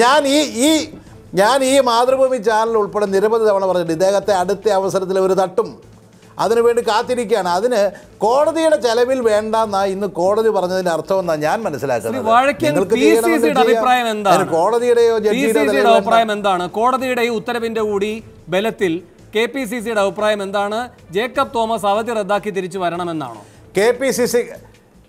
ഞാൻ ഈ ഈ ഞാൻ ഈ മാതൃഭൂമി ചാനൽ ഉൾപ്പെടെ നിരവധി തവണ പറഞ്ഞിട്ട് ഇദ്ദേഹത്തെ അടുത്ത അവസരത്തിൽ ഒരു തട്ടും. അതിനുവേണ്ടി കാത്തിരിക്കുകയാണ്. അതിന് കോടതിയുടെ ചെലവിൽ വേണ്ടെന്നാ ഇന്ന് കോടതി പറഞ്ഞതിന്റെ അർത്ഥം എന്നാ ഞാൻ മനസ്സിലാക്കുന്നത്. കോടതിയുടെയോ. അഭിപ്രായം എന്താണ്? കോടതിയുടെ ഈ ഉത്തരവിന്റെ കൂടി ബലത്തിൽ കെ പി സി സിയുടെ അഭിപ്രായം എന്താണ്? ജേക്കബ് തോമസ് അവധി റദ്ദാക്കി തിരിച്ചു വരണമെന്നാണോ? K P C C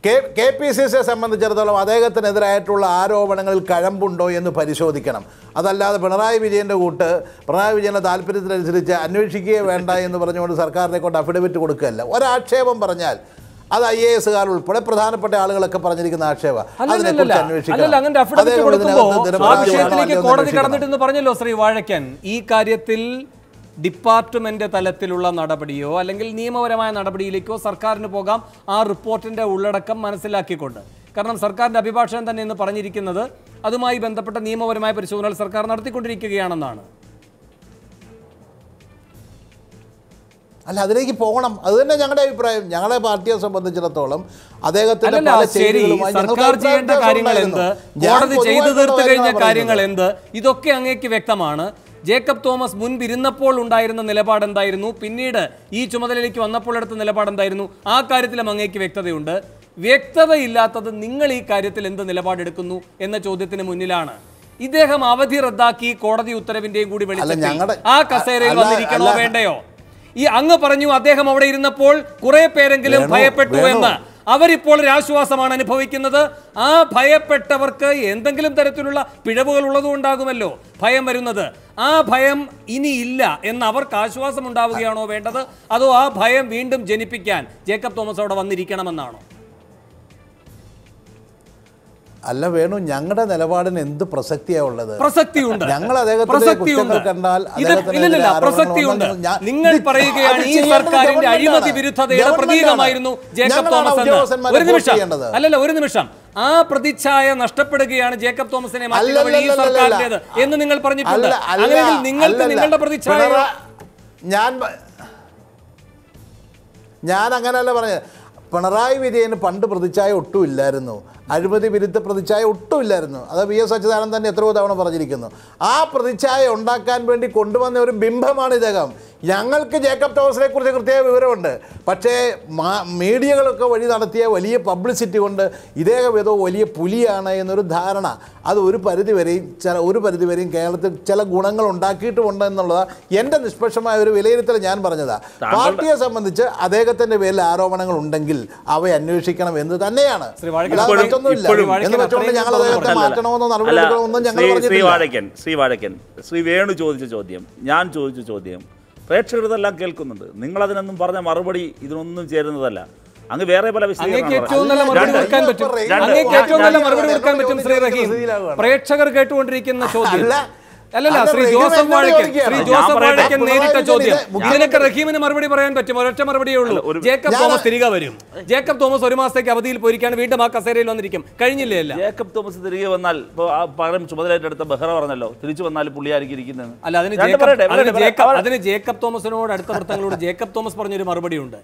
K K P C സിയെ സംബന്ധിച്ചിടത്തോളം അദ്ദേഹത്തിനെതിരായിട്ടുള്ള ആരോപണങ്ങളിൽ കഴമ്പുണ്ടോ എന്ന് പരിശോധിക്കണം. അതല്ലാതെ പിണറായി വിജയന്റെ കൂട്ട് പിണറായി വിജയന്റെ താല്പര്യത്തിനനുസരിച്ച് അന്വേഷിക്കുകയേ വേണ്ട എന്ന് പറഞ്ഞുകൊണ്ട് സർക്കാരിനെ കൊണ്ട് അഫിഡവിറ്റ് കൊടുക്കുകയല്ല. ഒരാക്ഷേപം പറഞ്ഞാൽ അത് ഐ എ എസുകാർ ഉൾപ്പെടെ പ്രധാനപ്പെട്ട ആളുകളൊക്കെ പറഞ്ഞിരിക്കുന്ന ആക്ഷേപം. പറഞ്ഞല്ലോ ശ്രീ വാഴക്കൻ ഈ കാര്യത്തിൽ ഡിപ്പാർട്ട്മെന്റ് തലത്തിലുള്ള നടപടിയോ അല്ലെങ്കിൽ നിയമപരമായ നടപടിയിലേക്കോ സർക്കാരിന് പോകാം. ആ റിപ്പോർട്ടിന്റെ ഉള്ളടക്കം മനസ്സിലാക്കിക്കൊണ്ട്. കാരണം സർക്കാരിന്റെ അഭിഭാഷകൻ തന്നെ ഇന്ന് പറഞ്ഞിരിക്കുന്നത് അതുമായി ബന്ധപ്പെട്ട നിയമപരമായ പരിശോധനകൾ സർക്കാർ നടത്തിക്കൊണ്ടിരിക്കുകയാണെന്നാണ്. അല്ല അതിലേക്ക് പോകണം. അത് തന്നെ ഞങ്ങളുടെ അഭിപ്രായം. ഞങ്ങളെ പാർട്ടിയെ സംബന്ധിച്ചിടത്തോളം അദ്ദേഹത്തിന്റെ കാര്യങ്ങൾ എന്ത് കോടതി ചെയ്തു തീർത്തു കഴിഞ്ഞ കാര്യങ്ങൾ പറയുന്നത്. എന്ത് ഇതൊക്കെ അങ്ങേക്ക് വ്യക്തമാണ്. ജേക്കബ് തോമസ് മുൻപിരുന്നപ്പോൾ ഉണ്ടായിരുന്ന നിലപാട് എന്തായിരുന്നു? പിന്നീട് ഈ ചുമതലയിലേക്ക് വന്നപ്പോൾ എടുത്ത നിലപാട് എന്തായിരുന്നു? ആ കാര്യത്തിലും അങ്ങേക്ക് വ്യക്തതയുണ്ട്. വ്യക്തതയില്ലാത്തത് നിങ്ങൾ ഈ കാര്യത്തിൽ എന്ത് നിലപാടെടുക്കുന്നു എന്ന ചോദ്യത്തിന് മുന്നിലാണ്. ഇദ്ദേഹം അവധി റദ്ദാക്കി കോടതി ഉത്തരവിന്റെയും കൂടി വെളിച്ചത്തിൽ. ആ കസേരയിൽ വന്നിരിക്കണോ വേണ്ടയോ? ഈ അങ്ങ് പറഞ്ഞു അദ്ദേഹം അവിടെ ഇരുന്നപ്പോൾ കുറെ പേരെങ്കിലും ഭയപ്പെട്ടു എന്ന്. അവരിപ്പോൾ ഒരു ആശ്വാസമാണ് അനുഭവിക്കുന്നത്. ആ ഭയപ്പെട്ടവർക്ക് എന്തെങ്കിലും തരത്തിലുള്ള പിഴവുകൾ ഉള്ളതുകൊണ്ടാകുമല്ലോ ഭയം വരുന്നത്. ആ ഭയം ഇനി ഇല്ല എന്ന് അവർക്ക് ആശ്വാസം ഉണ്ടാവുകയാണോ വേണ്ടത്? അതോ ആ ഭയം വീണ്ടും ജനിപ്പിക്കാൻ ജേക്കബ് തോമസ് അവിടെ വന്നിരിക്കണമെന്നാണോ? അല്ല വേണു ഞങ്ങളുടെ നിലപാടിന് എന്ത് പ്രസക്തിയാ ഉള്ളത്? പ്രസക്തിയുണ്ട്. ഞങ്ങൾ അദ്ദേഹത്തിന്റെ കണ്ടാൽ പ്രസക്തിയുണ്ട്. നിങ്ങൾ പറയുകയാണ് ഈ സർക്കാരിന്റെ. അഴിമതി വിരുദ്ധതയുടെ. പ്രതീകമായിരുന്നു ജേക്കബ് തോമസ് എന്ന്. ഒരു നിമിഷം. അല്ലല്ല ഒരു നിമിഷം. ആ പ്രതിച്ഛായ നഷ്ടപ്പെടുകയാണ് ജേക്കബ് തോമസിനെ ഈ. സർക്കാരിന്റേത് എന്ന് നിങ്ങൾ പറഞ്ഞിട്ടുണ്ട്. അങ്ങനെയെങ്കിൽ നിങ്ങൾക്ക് നിങ്ങളുടെ പ്രതിച്ഛായ ഞാൻ ഞാൻ അങ്ങനെയല്ല പറഞ്ഞത്. പിണറായി വിജയന് പണ്ട് പ്രതിച്ഛായ ഒട്ടുമില്ലായിരുന്നു അഴിമതി വിരുദ്ധ പ്രതിച്ഛായ ഒട്ടുമില്ലായിരുന്നു അത് വി എസ് അച്യുതാനന്ദൻ തന്നെ എത്രയോ തവണ പറഞ്ഞിരിക്കുന്നു. ആ പ്രതിച്ഛായ ഉണ്ടാക്കാൻ വേണ്ടി കൊണ്ടുവന്ന ഒരു ബിംബമാണ് ഇദ്ദേഹം. ഞങ്ങൾക്ക് ജേക്കബ് തോമസിനെ കുറിച്ച് കൃത്യമായ വിവരമുണ്ട്. പക്ഷേ മാ- മീഡിയകളൊക്കെ വഴി നടത്തിയ വലിയ പബ്ലിസിറ്റി കൊണ്ട് ഇദ്ദേഹം ഏതോ വലിയ പുലിയാണ് എന്നൊരു ധാരണ. അത് ഒരു പരിധിവരെയും ചില ഒരു പരിധിവരെയും കേരളത്തിൽ ചില ഗുണങ്ങൾ ഉണ്ടാക്കിയിട്ടുമുണ്ട് എന്നുള്ളതാണ് എന്റെ നിഷ്പക്ഷമായ ഒരു വിലയിരുത്തൽ ഞാൻ പറഞ്ഞതാണ് പാർട്ടിയെ സംബന്ധിച്ച് അദ്ദേഹത്തിന്റെ പേരിൽ ആരോപണങ്ങൾ ഉണ്ടെങ്കിൽ അവ അന്വേഷിക്കണം എന്ന് തന്നെയാണ്. ശ്രീ വാഴക്കൻ ശ്രീ- ശ്രീ വാഴക്കൻ വേണു ചോദിച്ച ചോദ്യം ഞാൻ ചോദിച്ച ചോദ്യം പ്രേക്ഷകർ ഇതെല്ലാം കേൾക്കുന്നുണ്ട്. നിങ്ങൾ അതിനൊന്നും പറഞ്ഞ മറുപടി ഇതിനൊന്നും ചേരുന്നതല്ല. അങ്ങ് വേറെ പല വിശദീകരണം. പ്രേക്ഷകർ കേട്ടുകൊണ്ടിരിക്കുന്ന ചോദ്യം. അല്ല, അല്ലല്ല ശ്രീ ജോസഫ് വാഴക്കൻ ശ്രീ ജോസഫ്. വാഴക്കൻ നേരിട്ട ചോദ്യം. ഇത് ഇതിനൊക്കെ റഹീമിന് മറുപടി പറയാൻ പറ്റും ഒരൊറ്റ മറുപടിയേ ഉള്ളൂ. ജേക്കബ് തോമസ് തിരികെ വരും. ജേക്കബ് തോമസ് ഒരു മാസത്തേക്ക് അവധിയിൽ പോയിരിക്കാണ് വീണ്ടും ആ കസേരയിൽ വന്നിരിക്കും. കഴിഞ്ഞില്ലേ അല്ല ജേക്കബ് തോമസ് തിരികെ വന്നാൽ ഇപ്പോൾ ആ പകരം ചുമതലയായിട്ടെടുത്ത ബെഹ്റ പറഞ്ഞല്ലോ. തിരിച്ചു വന്നാൽ പുള്ളിയായിരിക്കും ഇരിക്കുന്നത്. അല്ല അതിന് ജേക്കബ് അതിന് ജേക്കബ് അതിന് ജേക്കബ് തോമസിനോട് അടുത്ത വൃത്തങ്ങളോട് ജേക്കബ് തോമസ് പറഞ്ഞൊരു മറുപടിയുണ്ട്.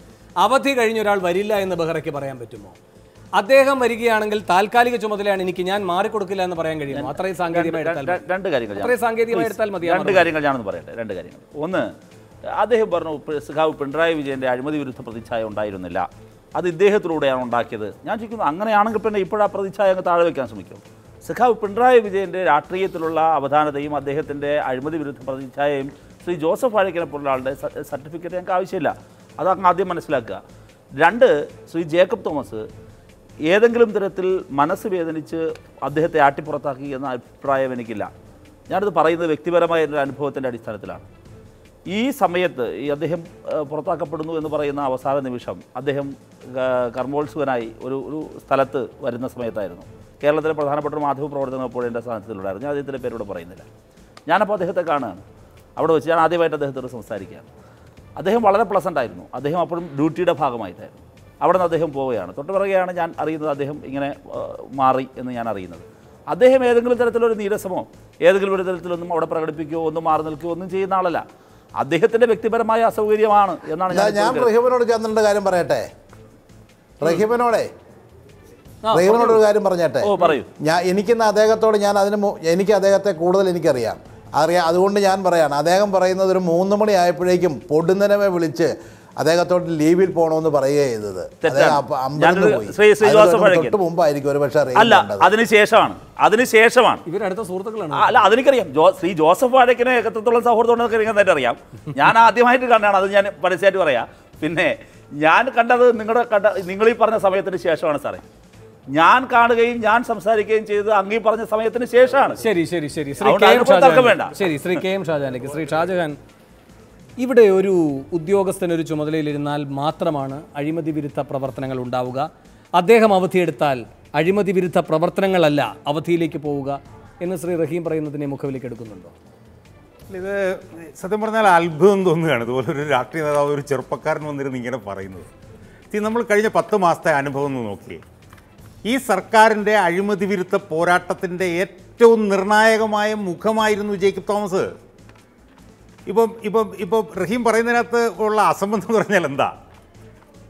അവധി കഴിഞ്ഞ ഒരാൾ വരില്ല എന്ന് ബെഹ്റയ്ക്ക് പറയാൻ പറ്റുമോ? അദ്ദേഹം വരികയാണെങ്കിൽ താൽക്കാലിക ചുമതലയാണ് എനിക്ക് ഞാൻ മാറിക്കൊടുക്കില്ല എന്ന് പറയാൻ കഴിയും. അത്രയും സാങ്കേതികമായി. രണ്ട് കാര്യങ്ങൾ അത്രയും സാങ്കേതികമായി എടുത്താൽ മതി രണ്ട്. കാര്യങ്ങൾ ഞാനൊന്ന് പറയട്ടെ രണ്ട് കാര്യങ്ങൾ. ഒന്ന് അദ്ദേഹം പറഞ്ഞു സുഖാവ് പിണറായി വിജയന്റെ അഴിമതി വിരുദ്ധ പ്രതിച്ഛായ ഉണ്ടായിരുന്നില്ല. അത് ഇദ്ദേഹത്തിലൂടെയാണ് ഉണ്ടാക്കിയത്. ഞാൻ ചോദിക്കുന്നു അങ്ങനെയാണെങ്കിൽ പിന്നെ ഇപ്പോഴാ പ്രതിച്ഛായ അങ്ങ് താഴെ വയ്ക്കാൻ ശ്രമിക്കും? സഖാവ് പിണറായി വിജയന്റെ രാഷ്ട്രീയത്തിലുള്ള അവധാനതയും അദ്ദേഹത്തിന്റെ അഴിമതി വിരുദ്ധ പ്രതിച്ഛായയും ശ്രീ ജോസഫ് വാഴക്കിനെ പോലുള്ള ആളുടെ സർട്ടിഫിക്കറ്റ് ഞങ്ങൾക്ക് ആവശ്യമില്ല. അതങ്ങ് അങ്ങ് ആദ്യം മനസ്സിലാക്കുക. രണ്ട് ശ്രീ ജേക്കബ് തോമസ് ഏതെങ്കിലും തരത്തിൽ മനസ്സ് വേദനിച്ച് അദ്ദേഹത്തെ ആട്ടിപ്പുറത്താക്കി എന്ന അഭിപ്രായം എനിക്കില്ല. ഞാനത് പറയുന്നത് വ്യക്തിപരമായ ഒരു അനുഭവത്തിന്റെ അടിസ്ഥാനത്തിലാണ്. ഈ സമയത്ത് ഈ അദ്ദേഹം പുറത്താക്കപ്പെടുന്നു എന്ന് പറയുന്ന അവസാന നിമിഷം അദ്ദേഹം കർമ്മോത്സവനായി ഒരു ഒരു സ്ഥലത്ത് വരുന്ന സമയത്തായിരുന്നു. കേരളത്തിലെ പ്രധാനപ്പെട്ട ഒരു മാധ്യമ പ്രവർത്തനം അപ്പോൾ എന്റെ സ്ഥാനത്തിലുണ്ടായിരുന്നു ഞാൻ അദ്ദേഹത്തിന്റെ പേരോട് പറയുന്നില്ല. ഞാനപ്പോൾ അദ്ദേഹത്തെ കാണുകയാണ്. അവിടെ വെച്ച് ഞാൻ ആദ്യമായിട്ട് അദ്ദേഹത്തോട് സംസാരിക്കുകയാണ്. അദ്ദേഹം വളരെ പ്ലസന്റ് ആയിരുന്നു. അദ്ദേഹം അപ്പോഴും ഡ്യൂട്ടിയുടെ ഭാഗമായിട്ടായിരുന്നു. അവിടെ നിന്ന് അദ്ദേഹം പോവുകയാണ്. തൊട്ട് പറയുകയാണ് ഞാൻ അറിയുന്നത് അദ്ദേഹം ഇങ്ങനെ മാറി എന്ന് ഞാൻ അറിയുന്നത്. അദ്ദേഹം ഏതെങ്കിലും തരത്തിലൊരു നീരസമോ ഏതെങ്കിലും ഒരു തരത്തിലൊന്നും അവിടെ പ്രകടിപ്പിക്കുകയോ ഒന്നും മാറി നിൽക്കുകയോ ഒന്നും ചെയ്യുന്ന ആളല്ല. അദ്ദേഹത്തിന്റെ വ്യക്തിപരമായ അസൗകര്യമാണ് എന്നാണ് ഞാൻ റഹീമിനോട് ചന്ദ്രന്റെ കാര്യം പറയട്ടെ? റഹീമിനോടെ? റഹീമിനോട് ഒരു കാര്യം പറഞ്ഞേട്ടെ? ഓ പറയൂ. ഞാൻ എനിക്കിന്ന് അദ്ദേഹത്തോട് ഞാൻ അതിന് എനിക്ക് അദ്ദേഹത്തെ കൂടുതൽ എനിക്കറിയാം. അറിയാം അതുകൊണ്ട് ഞാൻ പറയാണ് അദ്ദേഹം പറയുന്നത് ഒരു മൂന്ന് മണി ആയപ്പോഴേക്കും പൊടുന്നനവെ വിളിച്ച് അദ്ദേഹത്തോട് ലീവിൽ പോകണമെന്ന് പറയുകയാണ് ചെയ്തത്. തൊട്ട് മുമ്പായിരിക്കും ഒരു പക്ഷേ അല്ല അതിനുശേഷമാണ്. അതിനുശേഷമാണ്. ഇവരടുത്ത സുഹൃത്തുക്കളാണ്. അല്ല അതെനിക്കറിയാം. ജോ ശ്രീ ജോസഫ് വാഴക്കിനെ എത്രത്തോളം സൗഹൃദമുണ്ടെന്നൊക്കെ എനിക്ക് നന്നായിട്ട് അറിയാം. ഞാൻ ആദ്യമായിട്ട് കണ്ടാണ് അത് ഞാൻ പരസ്യമായിട്ട് പറയാം. പിന്നെ ഞാൻ കണ്ടത് നിങ്ങളുടെ കണ്ട നിങ്ങൾ ഈ പറഞ്ഞ സമയത്തിന് ശേഷമാണ് സാറേ. ഞാൻ കാണുകയും ഞാൻ സംസാരിക്കുകയും ചെയ്തത് അങ്ങീ പറഞ്ഞ സമയത്തിന് ശേഷമാണ്. ശരി ശരി ശരി. ശ്രീ കെ എം ഷാജാൻ വേണ്ട. ശരി ശ്രീ കെ എം ഷാജാനിലേക്ക് ശ്രീ ഷാജഹാൻ ഇവിടെ ഒരു ഉദ്യോഗസ്ഥനൊരു ചുമതലയിലിരുന്നാൽ മാത്രമാണ് അഴിമതി വിരുദ്ധ പ്രവർത്തനങ്ങൾ ഉണ്ടാവുക. അദ്ദേഹം അവധിയെടുത്താൽ അഴിമതി വിരുദ്ധ പ്രവർത്തനങ്ങളല്ല അവധിയിലേക്ക് പോവുക എന്ന് ശ്രീ റഹീം പറയുന്നതിനെ മുഖവിലേക്ക് എടുക്കുന്നുണ്ടോ? ഇത് സത്യം പറഞ്ഞാൽ അത്ഭുതം തോന്നുകയാണ്. ഇതുപോലെ ഒരു രാഷ്ട്രീയ നേതാവ് ഒരു ചെറുപ്പക്കാരൻ വന്നിരുന്ന് ഇങ്ങനെ പറയുന്നത്. ഇത് നമ്മൾ കഴിഞ്ഞ പത്ത് മാസത്തെ അനുഭവം ഒന്ന് നോക്കിയേ ഈ സർക്കാരിന്റെ അഴിമതി വിരുദ്ധ പോരാട്ടത്തിന്റെ ഏറ്റവും നിർണായകമായ മുഖമായിരുന്നു ജേക്കബ് തോമസ്. ഇപ്പം ഇപ്പം ഇപ്പം റഹീം പറയുന്നതിനകത്ത് ഉള്ള അസംബന്ധം എന്ന് പറഞ്ഞാൽ എന്താ?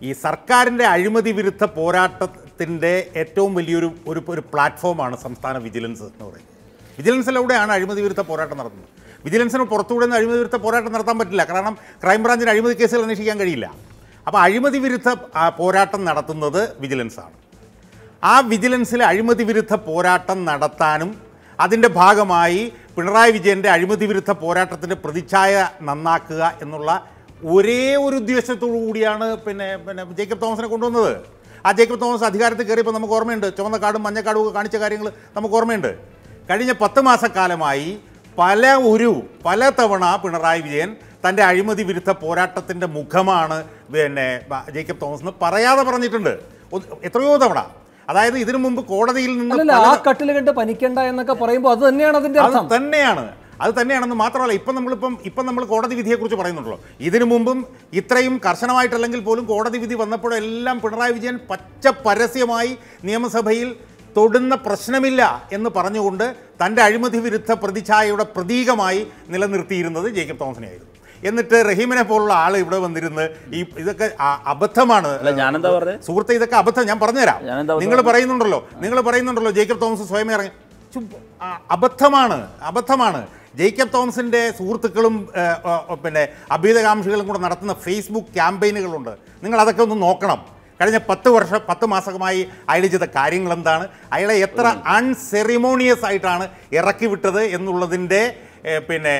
ഈ സർക്കാരിന്റെ അഴിമതി വിരുദ്ധ പോരാട്ടത്തിന്റെ ഏറ്റവും വലിയൊരു ഒരു ഒരു പ്ലാറ്റ്ഫോമാണ് സംസ്ഥാന വിജിലൻസ് എന്ന് പറയുന്നത്. വിജിലൻസിലൂടെയാണ് അഴിമതി വിരുദ്ധ പോരാട്ടം നടത്തുന്നത്. വിജിലൻസിന് പുറത്തുകൂടെ നിന്ന് അഴിമതി വിരുദ്ധ പോരാട്ടം നടത്താൻ പറ്റില്ല. കാരണം ക്രൈംബ്രാഞ്ചിന് അഴിമതി കേസുകൾ അന്വേഷിക്കാൻ കഴിയില്ല. അപ്പോൾ അഴിമതി വിരുദ്ധ പോരാട്ടം നടത്തുന്നത് വിജിലൻസാണ്. ആ വിജിലൻസിൽ അഴിമതി വിരുദ്ധ പോരാട്ടം നടത്താനും അതിന്റെ ഭാഗമായി പിണറായി വിജയന്റെ അഴിമതി വിരുദ്ധ പോരാട്ടത്തിന്റെ പ്രതിച്ഛായ നന്നാക്കുക എന്നുള്ള ഒരേ ഒരു ഉദ്ദേശത്തോടു കൂടിയാണ് പിന്നെ പിന്നെ ജേക്കബ് തോമസിനെ കൊണ്ടുവന്നത്. ആ ജേക്കബ് തോമസ് അധികാരത്തിൽ കയറിയപ്പോൾ നമുക്ക് ഓർമ്മയുണ്ട്. ചുവന്ന കാടും മഞ്ഞക്കാടും ഒക്കെ കാണിച്ച കാര്യങ്ങൾ നമുക്ക് ഓർമ്മയുണ്ട്. കഴിഞ്ഞ പത്ത് മാസക്കാലമായി പല ഒരു പല തവണ പിണറായി വിജയൻ തന്റെ അഴിമതി വിരുദ്ധ പോരാട്ടത്തിന്റെ മുഖമാണ് പിന്നെ ജേക്കബ് തോമസ് എന്ന് പറയാതെ പറഞ്ഞിട്ടുണ്ട്. എത്രയോ തവണ. അതായത് ഇതിനു മുമ്പ് കോടതിയിൽ നിന്ന് ആ കട്ടിൽ കണ്ട് പനിക്കണ്ട എന്നൊക്കെ പറയുമ്പോൾ അത് തന്നെയാണ് അതിന്റെ അത് അർത്ഥം. തന്നെയാണ്. അത് തന്നെയാണെന്ന് മാത്രമല്ല ഇപ്പം നമ്മളിപ്പം ഇപ്പം നമ്മൾ കോടതി വിധിയെക്കുറിച്ച് പറയുന്നുണ്ടല്ലോ. ഇതിനു മുമ്പും ഇത്രയും കർശനമായിട്ടല്ലെങ്കിൽ പോലും കോടതി വിധി വന്നപ്പോഴെല്ലാം പിണറായി വിജയൻ പച്ച പരസ്യമായി നിയമസഭയിൽ തൊടുന്ന പ്രശ്നമില്ല എന്ന് പറഞ്ഞുകൊണ്ട് തന്റെ അഴിമതി വിരുദ്ധ പ്രതിച്ഛായയുടെ പ്രതീകമായി നിലനിർത്തിയിരുന്നത് ജേക്കബ് തോമസിനെയായിരുന്നു. എന്നിട്ട് റഹീമിനെ പോലുള്ള ആൾ ഇവിടെ വന്നിരുന്ന് ഈ ഇതൊക്കെ അബദ്ധമാണ്. ഞാനെന്താ പറഞ്ഞത് സുഹൃത്തെ ഇതൊക്കെ അബദ്ധം. ഞാൻ പറഞ്ഞുതരാം. നിങ്ങൾ പറയുന്നുണ്ടല്ലോ. നിങ്ങൾ പറയുന്നുണ്ടല്ലോ ജേക്കബ് തോമസ് സ്വയം ഇറങ്ങി. അബദ്ധമാണ് അബദ്ധമാണ്. ജേക്കബ് തോമസിന്റെ സുഹൃത്തുക്കളും പിന്നെ അഭീതകാംക്ഷികളും കൂടെ നടത്തുന്ന ഫേസ്ബുക്ക് ക്യാമ്പയിനുകളുണ്ട്. നിങ്ങൾ അതൊക്കെ ഒന്ന് നോക്കണം. കഴിഞ്ഞ പത്ത് വർഷം പത്ത് മാസമായി അയാൾ ചെയ്ത കാര്യങ്ങൾ എന്താണ് അയാളെ എത്ര അൺസെറിമോണിയസ് ആയിട്ടാണ് ഇറക്കി വിട്ടത് എന്നുള്ളതിന്റെ പിന്നെ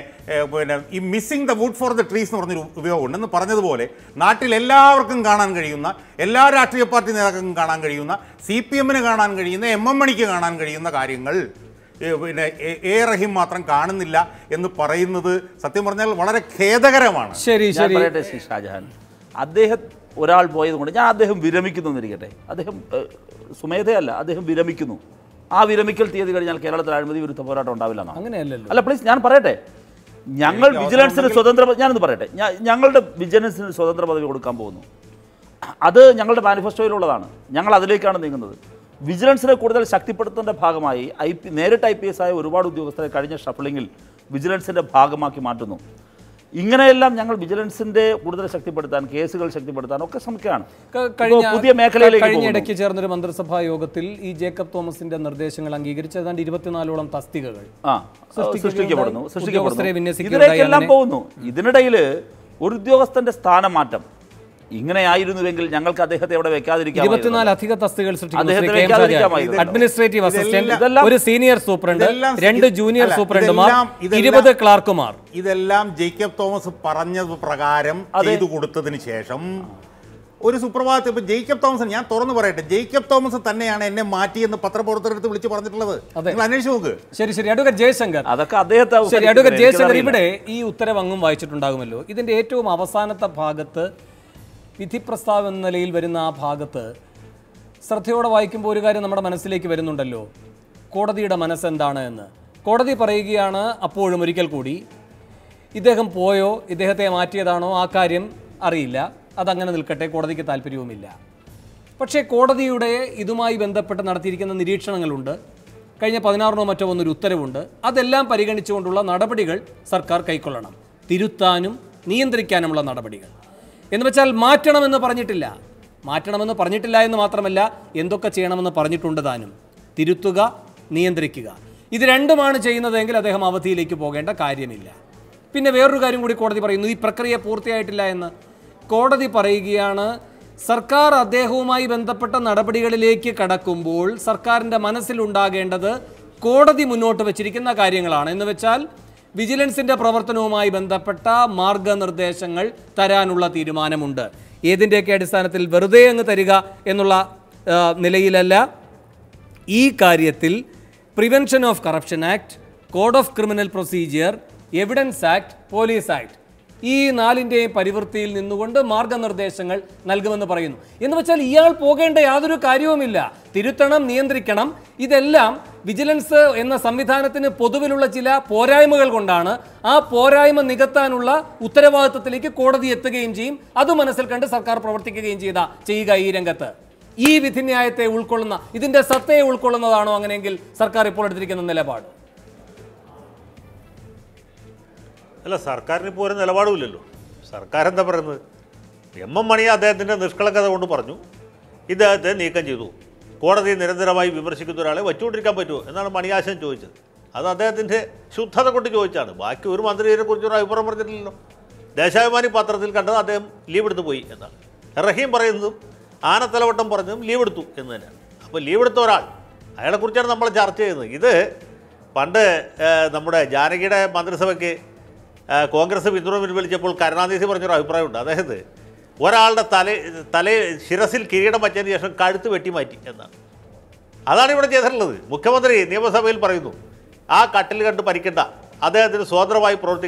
പിന്നെ ഈ missing the wood for the trees എന്ന് പറഞ്ഞൊരു ഉപയോഗമുണ്ട് എന്ന് പറഞ്ഞതുപോലെ നാട്ടിൽ എല്ലാവർക്കും കാണാൻ കഴിയുന്ന എല്ലാ രാഷ്ട്രീയ പാർട്ടി നേതാക്കൾക്കും കാണാൻ കഴിയുന്ന സി പി എമ്മിന് കാണാൻ കഴിയുന്ന എം എം മണിക്ക് കാണാൻ കഴിയുന്ന കാര്യങ്ങൾ പിന്നെ എ- റഹീം മാത്രം കാണുന്നില്ല എന്ന് പറയുന്നത് സത്യം പറഞ്ഞാൽ വളരെ ഖേദകരമാണ്. ശരി ശ്രീ. ഷാജഹാൻ. അദ്ദേഹം ഒരാൾ പോയതുകൊണ്ട് ഞാൻ അദ്ദേഹം വിരമിക്കുന്നു എന്നിരിക്കട്ടെ. അദ്ദേഹം സുമേധയല്ല അദ്ദേഹം വിരമിക്കുന്നു. ആ വിരമിക്കൽ തീയതി കഴിഞ്ഞാൽ കേരളത്തിൽ അഴിമതി വിരുദ്ധ പോരാട്ടം ഉണ്ടാവില്ല അങ്ങനെയല്ലല്ലോ. അല്ല പ്ലീസ് ഞാൻ പറയട്ടെ. ഞങ്ങൾ വിജിലൻസിന് സ്വതന്ത്ര ഞാനൊന്ന് പറയട്ടെ. ഞങ്ങളുടെ വിജിലൻസിന് സ്വതന്ത്ര പദവി കൊടുക്കാൻ പോകുന്നു. അത് ഞങ്ങളുടെ മാനിഫെസ്റ്റോയിലുള്ളതാണ് ഞങ്ങൾ അതിലേക്കാണ് നീങ്ങുന്നത്. വിജിലൻസിനെ കൂടുതൽ ശക്തിപ്പെടുത്തുന്നതിന്റെ ഭാഗമായി ഐ പി നേരിട്ട് ഐ പി എസ് ആയ ഒരുപാട് ഉദ്യോഗസ്ഥരെ കഴിഞ്ഞ ഷഫ്ലിങ്ങിൽ വിജിലൻസിന്റെ ഭാഗമാക്കി മാറ്റുന്നു. ഇങ്ങനെയെല്ലാം ഞങ്ങൾ വിജിലൻസിന്റെ കൂടുതൽ ശക്തിപ്പെടുത്താൻ കേസുകൾ ശക്തിപ്പെടുത്താൻ ഒക്കെ ശ്രമിക്കുകയാണ്. കഴിഞ്ഞ പുതിയ മേഖലയിലേക്ക് കഴിഞ്ഞ. ഇടയ്ക്ക് ചേർന്നൊരു മന്ത്രിസഭാ യോഗത്തിൽ ഈ ജേക്കബ് തോമസിന്റെ നിർദ്ദേശങ്ങൾ അംഗീകരിച്ച് ഏതാണ്ട് ഇരുപത്തിനാലോളം തസ്തികകൾ സൃഷ്ടിക്കപ്പെടുന്നു സൃഷ്ടിക്കപ്പെടുന്നു. ഇതിലേക്കെല്ലാം പോകുന്നു. ഇതിനിടയിൽ ഒരു ഉദ്യോഗസ്ഥന്റെ സ്ഥാനമാറ്റം. ഇങ്ങനെയായിരുന്നുവെങ്കിൽ ഞങ്ങൾക്ക് അദ്ദേഹത്തെ അവിടെ വെക്കാതിരിക്കാം ഇരുപത്തിനാല് അധിക. അഡ്മിനിസ്ട്രേറ്റീവ് അസിസ്റ്റന്റ് ഇതെല്ലാം- ഒരു സീനിയർ സൂപ്രണ്ട് രണ്ട് ജൂനിയർ സൂപ്രണ്ടുമാർ ഇതെല്ലാം- ഇതെല്ലാം- ഇരുപത് ക്ലാർക്കുമാർ ഇതെല്ലാം ജേക്കബ് തോമസ് പറഞ്ഞത് പ്രകാരം ചെയ്തു കൊടുത്തതിന് ശേഷം ഒരു സുപ്രഭാതത്തിൽ ഇപ്പൊ ജേക്കബ് തോമസ് ഞാൻ തുറന്നു പറയട്ടെ ജേക്കബ് തോമസ് തന്നെയാണ് എന്നെ മാറ്റിയെന്ന് പത്രപ്രവർത്തകരെടുത്ത് വിളിച്ച് പറഞ്ഞിട്ടുള്ളത്. നിങ്ങൾ അന്വേഷിച്ച് നോക്ക്. ശരി ശരി. അഡ്വക്കേറ്റ് ജയശങ്കർ. അതൊക്കെ അദ്ദേഹത്തെ ശരി അഡ്വക്കേറ്റ് ജയശങ്കർ ഇവിടെ ഈ ഉത്തരവ് അങ്ങും വായിച്ചിട്ടുണ്ടാകുമല്ലോ. ഇതിന്റെ ഏറ്റവും അവസാനത്തെ ഭാഗത്ത് വിധി പ്രസ്താവം എന്ന നിലയിൽ വരുന്ന ആ ഭാഗത്ത് ശ്രദ്ധയോടെ വായിക്കുമ്പോൾ ഒരു കാര്യം നമ്മുടെ മനസ്സിലേക്ക് വരുന്നുണ്ടല്ലോ. കോടതിയുടെ മനസ്സെന്താണ് എന്ന്. കോടതി പറയുകയാണ് അപ്പോഴും ഒരിക്കൽ കൂടി. ഇദ്ദേഹം പോയോ? ഇദ്ദേഹത്തെ മാറ്റിയതാണോ? ആ കാര്യം അറിയില്ല. അതങ്ങനെ നിൽക്കട്ടെ. കോടതിക്ക് താല്പര്യവുമില്ല പക്ഷേ കോടതിയുടെ ഇതുമായി ബന്ധപ്പെട്ട് നടത്തിയിരിക്കുന്ന നിരീക്ഷണങ്ങളുണ്ട്. കഴിഞ്ഞ പതിനാറിനോ മറ്റോ ഒന്നൊരു ഉത്തരവുണ്ട്. അതെല്ലാം പരിഗണിച്ചുകൊണ്ടുള്ള നടപടികൾ സർക്കാർ കൈക്കൊള്ളണം. തിരുത്താനും നിയന്ത്രിക്കാനുമുള്ള നടപടികൾ. എന്ന് വെച്ചാൽ മാറ്റണമെന്ന് പറഞ്ഞിട്ടില്ല. മാറ്റണമെന്ന് പറഞ്ഞിട്ടില്ല എന്ന് മാത്രമല്ല എന്തൊക്കെ ചെയ്യണമെന്ന് പറഞ്ഞിട്ടുണ്ട് താനും. തിരുത്തുക നിയന്ത്രിക്കുക. ഇത് രണ്ടുമാണ് ചെയ്യുന്നതെങ്കിൽ അദ്ദേഹം അവധിയിലേക്ക് പോകേണ്ട കാര്യമില്ല. പിന്നെ വേറൊരു കാര്യം കൂടി കോടതി പറയുന്നു ഈ പ്രക്രിയ പൂർത്തിയായിട്ടില്ല എന്ന്. കോടതി പറയുകയാണ് സർക്കാർ അദ്ദേഹവുമായി ബന്ധപ്പെട്ട നടപടികളിലേക്ക് കടക്കുമ്പോൾ സർക്കാരിന്റെ മനസ്സിലുണ്ടാകേണ്ടത് കോടതി മുന്നോട്ട് വച്ചിരിക്കുന്ന കാര്യങ്ങളാണ്. എന്ന് വെച്ചാൽ വിജിലൻസിന്റെ പ്രവർത്തനവുമായി ബന്ധപ്പെട്ട മാർഗനിർദ്ദേശങ്ങൾ തരാനുള്ള തീരുമാനമുണ്ട്. ഏതിന്റെയൊക്കെ അടിസ്ഥാനത്തിൽ വെറുതെ അങ്ങ് തരിക എന്നുള്ള നിലയിലല്ല. ഈ കാര്യത്തിൽ prevention of corruption act code of criminal procedure evidence act police act ഈ നാലിന്റെയും പരിവൃത്തിയിൽ നിന്നുകൊണ്ട് മാർഗനിർദ്ദേശങ്ങൾ നൽകുമെന്ന് പറയുന്നു. എന്ന് വെച്ചാൽ ഇയാൾ പോകേണ്ട യാതൊരു കാര്യവുമില്ല. തിരുത്തണം നിയന്ത്രിക്കണം. ഇതെല്ലാം വിജിലൻസ് എന്ന സംവിധാനത്തിന് പൊതുവിലുള്ള ചില പോരായ്മകൾ കൊണ്ടാണ് ആ പോരായ്മ നികത്താനുള്ള ഉത്തരവാദിത്വത്തിലേക്ക് കോടതി എത്തുകയും ചെയ്യും. അത് മനസ്സിൽ കണ്ട് സർക്കാർ പ്രവർത്തിക്കുകയും ചെയ്ത ചെയ്യുക ഈ രംഗത്ത്. ഈ വിധിന്യായത്തെ ഉൾക്കൊള്ളുന്ന ഇതിന്റെ സത്തയെ ഉൾക്കൊള്ളുന്നതാണോ അങ്ങനെയെങ്കിൽ സർക്കാർ ഇപ്പോൾ എടുത്തിരിക്കുന്ന നിലപാട്. അല്ല സർക്കാരിന് ഇപ്പോൾ ഒരു നിലപാടുമില്ലല്ലോ. സർക്കാർ എന്താ പറയുന്നത്? എം എം മണി അദ്ദേഹത്തിന്റെ നിഷ്കളങ്കത കൊണ്ട് പറഞ്ഞു. ഇദ്ദേഹത്തെ നീക്കം ചെയ്തു. കോടതി നിരന്തരമായി വിമർശിക്കുന്ന ഒരാളെ വച്ചുകൊണ്ടിരിക്കാൻ പറ്റുമോ എന്നാണ് മണിയാശൻ ചോദിച്ചത്. അത് അദ്ദേഹത്തിന്റെ ശുദ്ധത കൊണ്ട് ചോദിച്ചാണ്. ബാക്കി ഒരു മന്ത്രിയെ കുറിച്ചൊരു അഭിപ്രായം പറഞ്ഞിട്ടില്ലല്ലോ. ദേശാഭിമാനി പത്രത്തിൽ കണ്ടത് അദ്ദേഹം ലീവ് എടുത്ത് പോയി എന്നാണ്. റഹീം പറയുന്നതും ആനത്തലവട്ടം പറഞ്ഞതും ലീവ് എടുത്തു എന്ന് തന്നെയാണ്. അപ്പോൾ ലീവ് എടുത്ത ഒരാൾ അയാളെക്കുറിച്ചാണ് നമ്മൾ ചർച്ച ചെയ്യുന്നത്. ഇത് പണ്ട് നമ്മുടെ ജാനകിയുടെ മന്ത്രിസഭയ്ക്ക് കോൺഗ്രസ് പിന്തുണ പിൻവലിച്ചപ്പോൾ കരുണാനിധി പറഞ്ഞൊരു അഭിപ്രായമുണ്ട്. അതായത് ഒരാളുടെ തല തല ശിരസിൽ കിരീടം വച്ചതിന് ശേഷം കഴുത്ത് വെട്ടി മാറ്റി എന്നാണ്. അതാണ് ഇവിടെ ചെയ്തിട്ടുള്ളത്. മുഖ്യമന്ത്രി നിയമസഭയിൽ പറയുന്നു ആ കട്ടിൽ കണ്ട് പരിക്കണ്ട അദ്ദേഹത്തിന് സ്വതന്ത്രമായി പ്രവർത്തിക്കാൻ